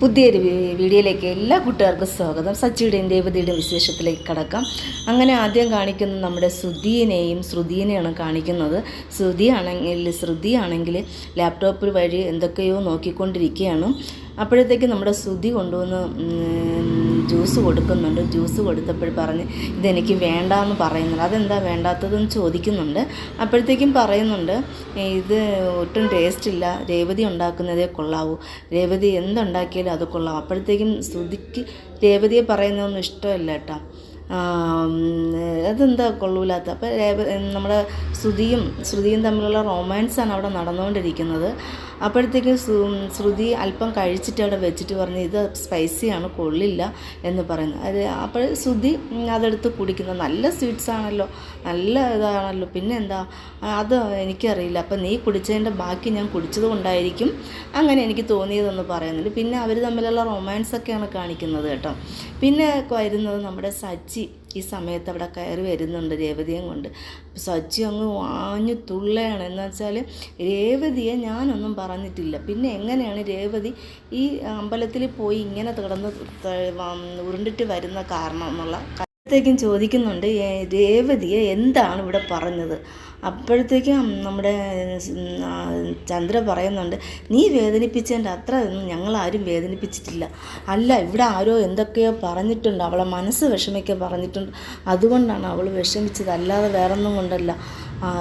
പുതിയൊരു വീഡിയോയിലേക്ക് എല്ലാ കൂട്ടുകാർക്കും സ്വാഗതം. സച്ചിയുടെയും ദേവതയുടെയും വിശേഷത്തിലേക്ക് കടക്കാം. അങ്ങനെ ആദ്യം കാണിക്കുന്നത് നമ്മുടെ ശ്രുതിയെയും ശ്രുതിയെയാണ് കാണിക്കുന്നത്. ശ്രുതിയാണെങ്കിൽ ശ്രുതിയാണെങ്കിൽ ലാപ്ടോപ്പ് വഴി എന്തൊക്കെയോ നോക്കിക്കൊണ്ടിരിക്കുകയാണ്. അപ്പോഴത്തേക്ക് നമ്മുടെ ശ്രുതി കൊണ്ടുവന്ന് ജ്യൂസ് കൊടുക്കുന്നുണ്ട്. ജ്യൂസ് കൊടുത്തപ്പോൾ പറഞ്ഞ് ഇതെനിക്ക് വേണ്ട എന്ന് പറയുന്നുണ്ട്. അതെന്താ വേണ്ടാത്തതെന്ന് ചോദിക്കുന്നുണ്ട്. അപ്പോഴത്തേക്കും പറയുന്നുണ്ട് ഇത് ഒട്ടും ടേസ്റ്റ് ഇല്ല. രേവതി ഉണ്ടാക്കുന്നതേ കൊള്ളാവൂ. രേവതി എന്തുണ്ടാക്കിയാലും അത് കൊള്ളാവും അപ്പോഴത്തേക്കും ശ്രുതിക്ക് രേവതിയെ പറയുന്നതൊന്നും ഇഷ്ടമല്ല കേട്ടോ അതെന്താ കൊള്ളൂലാത്ത? അപ്പോൾ നമ്മുടെ ശ്രുതിയും ശ്രുതിയും തമ്മിലുള്ള റൊമാൻസാണ് അവിടെ നടന്നുകൊണ്ടിരിക്കുന്നത്. അപ്പോഴത്തേക്കും ശ്രു- ശ്രുതി അല്പം കഴിച്ചിട്ട് അവിടെ വെച്ചിട്ട് പറഞ്ഞു ഇത് സ്പൈസിയാണ് കൊള്ളില്ല എന്ന് പറയുന്നു. അത് അപ്പോൾ ശ്രുതി അതെടുത്ത് കുടിക്കുന്നത് നല്ല സ്വീറ്റ്സ് ആണല്ലോ നല്ല ഇതാണല്ലോ. പിന്നെ എന്താ അത് എനിക്കറിയില്ല. അപ്പം നീ കുടിച്ചതിന്റെ ബാക്കി ഞാൻ കുടിച്ചത് കൊണ്ടായിരിക്കും അങ്ങനെ എനിക്ക് തോന്നിയതെന്ന് പറയുന്നുണ്ട്. പിന്നെ അവർ തമ്മിലുള്ള റൊമാൻസ് ഒക്കെയാണ് കാണിക്കുന്നത് കേട്ടോ. പിന്നെ വരുന്നത് നമ്മുടെ സച്ചി. ഈ സമയത്ത് അവിടെ കയറി വരുന്നുണ്ട് രേവതിയും കൊണ്ട്. സജ്ജി അങ്ങ് വാഞ്ഞു തുള്ളയാണ്. എന്ന് വെച്ചാൽ രേവതിയെ ഞാനൊന്നും പറഞ്ഞിട്ടില്ല. പിന്നെ എങ്ങനെയാണ് രേവതി ഈ അമ്പലത്തിൽ പോയി ഇങ്ങനെ കിടന്ന് ഉരുണ്ടിട്ട് വരുന്ന കാരണം എന്നുള്ള അപ്പോഴത്തേക്കും ചോദിക്കുന്നുണ്ട്. "ഏ, രേവതിയെ എന്താണ് ഇവിടെ പറഞ്ഞത്? അപ്പോഴത്തേക്കും നമ്മുടെ ചന്ദ്ര പറയുന്നുണ്ട് നീ വേദനിപ്പിച്ചതിന്റെ അത്ര ഒന്നും ഞങ്ങളാരും വേദനിപ്പിച്ചിട്ടില്ല. അല്ല ഇവിടെ ആരോ എന്തൊക്കെയോ പറഞ്ഞിട്ടുണ്ട് അവളെ മനസ്സ് വിഷമിക്കുക പറഞ്ഞിട്ടുണ്ട്. അതുകൊണ്ടാണ് അവൾ വിഷമിച്ചത് അല്ലാതെ വേറൊന്നും കൊണ്ടല്ല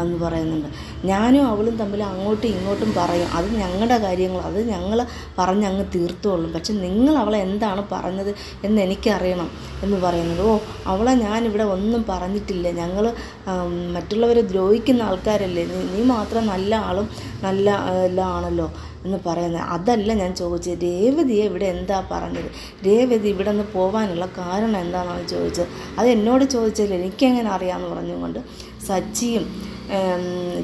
എന്ന് പറയുന്നുണ്ട്. ഞാനും അവളും തമ്മിൽ അങ്ങോട്ടും ഇങ്ങോട്ടും പറയും അത് ഞങ്ങളുടെ കാര്യങ്ങൾ അത് ഞങ്ങൾ പറഞ്ഞ് അങ്ങ് തീർത്തോളും. പക്ഷെ നിങ്ങൾ അവളെ എന്താണ് പറഞ്ഞത് എന്ന് എനിക്കറിയണം എന്ന് പറയുന്നത് ഓ അവളെ ഞാനിവിടെ ഒന്നും പറഞ്ഞിട്ടില്ല. ഞങ്ങൾ മറ്റുള്ളവരെ ദ്രോഹിക്കുന്ന ആൾക്കാരല്ലേ? നീ മാത്രം നല്ല ആളും നല്ല എല്ലാം ആണല്ലോ എന്ന് പറയുന്നത്. അതല്ല ഞാൻ ചോദിച്ചത്. രേവതിയെ ഇവിടെ എന്താ പറഞ്ഞത്? രേവതി ഇവിടെ നിന്ന് പോകാനുള്ള കാരണം എന്താണെന്ന് ചോദിച്ചത്. അത് എന്നോട് ചോദിച്ചാൽ എനിക്കെങ്ങനെ അറിയാമെന്ന് പറഞ്ഞുകൊണ്ട് സച്ചിയും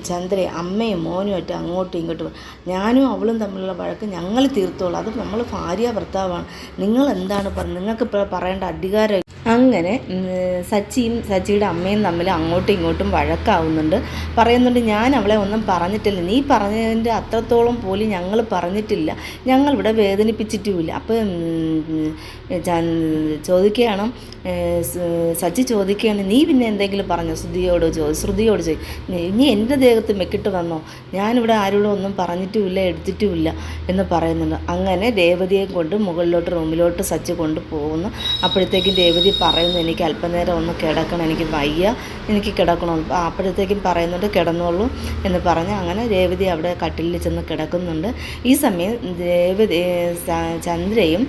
ചന്ദ്രയും അമ്മയും മോനുമായിട്ട് അങ്ങോട്ടും ഇങ്ങോട്ടും ഞാനും അവളും തമ്മിലുള്ള വഴക്ക് ഞങ്ങൾ തീർത്തോളൂ. അത് നമ്മൾ ഭാര്യ ഭർത്താവാണ്. നിങ്ങൾ എന്താണ് പറഞ്ഞത്? നിങ്ങൾക്ക് പറയേണ്ട അധികാരം അങ്ങനെ സച്ചിയും സച്ചിയുടെ അമ്മയും തമ്മിൽ അങ്ങോട്ടും ഇങ്ങോട്ടും വഴക്കാവുന്നുണ്ട്. പറയുന്നുണ്ട് ഞാൻ അവളെ ഒന്നും പറഞ്ഞിട്ടില്ല. നീ പറഞ്ഞതിന്റെ അത്രത്തോളം പോലും ഞങ്ങൾ പറഞ്ഞിട്ടില്ല. ഞങ്ങളിവിടെ വേദനിപ്പിച്ചിട്ടുമില്ല. ചാൻ- ചോദിക്കുകയാണ് സച്ചി ചോദിക്കുകയാണ് നീ പിന്നെ എന്തെങ്കിലും പറഞ്ഞോ? ശ്രുതിയോട് ചോ ശ്രുതിയോട് ചോദി നീ എന്റെ ദേഹത്ത് മെക്കിട്ട് വന്നോ? ഞാനിവിടെ ആരോടും ഒന്നും പറഞ്ഞിട്ടുമില്ല എടുത്തിട്ടുമില്ല എന്ന് പറയുന്നുണ്ട്. അങ്ങനെ രേവതിയെ കൊണ്ട് മുകളിലോട്ട് റൂമിലോട്ട് സച്ചി കൊണ്ട് പോകുന്നു അപ്പോഴത്തേക്കും രേവതി പറയുന്നു എനിക്ക് അല്പനേരം ഒന്ന് കിടക്കണം എനിക്ക് വയ്യ എനിക്ക് കിടക്കണം. അപ്പോഴത്തേക്കും പറയുന്നുണ്ട് കിടന്നോളൂ എന്ന് പറഞ്ഞ് അങ്ങനെ രേവതി അവിടെ കട്ടിലിൽ ചെന്ന് കിടക്കുന്നുണ്ട്. ഈ സമയം രേവതി ചന്ദ്രയും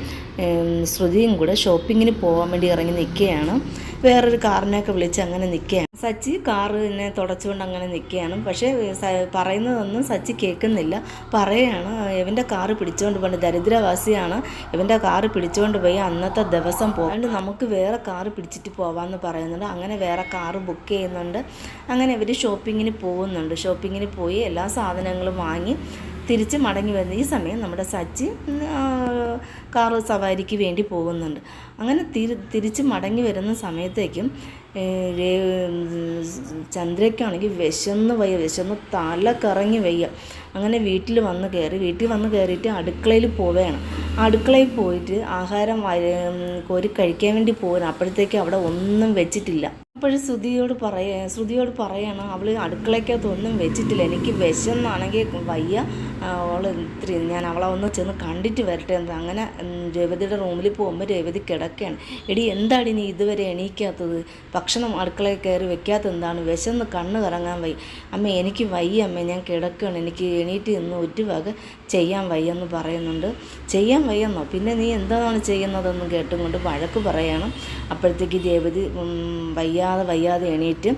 ശ്രുതിയും കൂടെ ഷോപ്പിങ്ങിന് പോകാൻ വേണ്ടി ഇറങ്ങി നിൽക്കുകയാണ് വേറൊരു കാറിനെയൊക്കെ വിളിച്ച് അങ്ങനെ നിൽക്കുകയാണ് സച്ചി കാറ് കാറിനെ തുടച്ചുകൊണ്ട് അങ്ങനെ നിൽക്കുകയാണ് പക്ഷേ പറയുന്നതൊന്നും സച്ചി കേൾക്കുന്നില്ല. പറയുകയാണ് ഇവന്റെ കാറ് പിടിച്ചുകൊണ്ട് പോകേണ്ട ദരിദ്രവാസിയാണ്. ഇവന്റെ കാറ് പിടിച്ചുകൊണ്ട് പോയി അന്നത്തെ ദിവസം പോകാണ്ട് നമുക്ക് വേറെ കാറ് പിടിച്ചിട്ട് പോകാമെന്ന് പറയുന്നുണ്ട്. അങ്ങനെ വേറെ കാറ് ബുക്ക് ചെയ്യുന്നുണ്ട്. അങ്ങനെ ഇവർ ഷോപ്പിങ്ങിന് പോകുന്നുണ്ട്. ഷോപ്പിങ്ങിന് പോയി എല്ലാ സാധനങ്ങളും വാങ്ങി തിരിച്ച് മടങ്ങി വരുന്ന ഈ സമയം നമ്മുടെ സച്ചി കാറ് സവാരിക്ക് വേണ്ടി പോകുന്നുണ്ട്. അങ്ങനെ തിരി തിരിച്ച് മടങ്ങി വരുന്ന സമയത്തേക്കും ചന്ദ്രയ്ക്കാണെങ്കിൽ വിശന്ന് വയ്യ വിശന്ന് തല കറങ്ങി വയ്യ. അങ്ങനെ വീട്ടിൽ വന്ന് കയറി വീട്ടിൽ വന്ന് കയറിയിട്ട് അടുക്കളയിൽ പോവുകയാണ്. അടുക്കളയിൽ പോയിട്ട് ആഹാരം കോരി കഴിക്കാൻ വേണ്ടി പോകുന്നു അപ്പോഴത്തേക്ക് അവിടെ ഒന്നും വെച്ചിട്ടില്ല. അപ്പോഴും ശ്രുതിയോട് പറയ ശ്രുതിയോട് പറയണം അവൾ അടുക്കളയ്ക്കകത്ത് ഒന്നും വെച്ചിട്ടില്ല. എനിക്ക് വിശന്നാണെങ്കിൽ വയ്യ. അവൾ ഇത്തിരി ഞാൻ അവളെ ഒന്ന് ചെന്ന് കണ്ടിട്ട് വരട്ടെ എന്ന്. അങ്ങനെ രേവതിയുടെ റൂമിൽ പോകുമ്പോൾ രേവതി കിടക്കുകയാണ് എടി എന്താടി നീ ഇതുവരെ എണീക്കാത്തത്? ഭക്ഷണം അടുക്കളയിൽ കയറി വെക്കാത്ത എന്താണ്? വിശന്ന് കണ്ണ് കറങ്ങാൻ വയ്യ. അമ്മ എനിക്ക് വയ്യ അമ്മ. ഞാൻ കിടക്കുകയാണ് എനിക്ക് എണീറ്റ് ഇന്ന് ഒരു വക ചെയ്യാൻ വയ്യെന്ന് പറയുന്നുണ്ട്. ചെയ്യാൻ വയ്യെന്നോ? പിന്നെ നീ എന്താണ് ചെയ്യുന്നതെന്ന് കേട്ടും കൊണ്ട് വഴക്ക് പറയണം. അപ്പോഴത്തേക്ക് രേവതി ഉം, വയ്യാതെ വയ്യാതെ എണീറ്റ്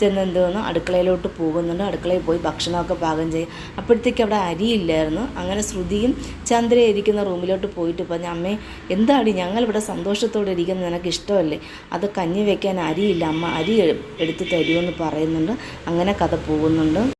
ചെന്ന് എന്തോന്ന് അടുക്കളയിലോട്ട് പോകുന്നുണ്ട്. അടുക്കളയിൽ പോയി ഭക്ഷണമൊക്കെ പാകം ചെയ്യും. അപ്പോഴത്തേക്ക് അവിടെ അരിയില്ലായിരുന്നു. അങ്ങനെ ശ്രുതിയും ചന്ദ്ര ഇരിക്കുന്ന റൂമിലോട്ട് പോയിട്ട് പറഞ്ഞു അമ്മേ എന്താടി ഞങ്ങളിവിടെ സന്തോഷത്തോടെ ഇരിക്കുന്നത്? നിനക്ക് ഇഷ്ടമല്ലേ? അത് കഞ്ഞി വെക്കാൻ അരിയില്ല. അമ്മ അരി എടുത്ത് തരുമെന്ന് പറയുന്നുണ്ട്. അങ്ങനെ കഥ പോകുന്നുണ്ട്.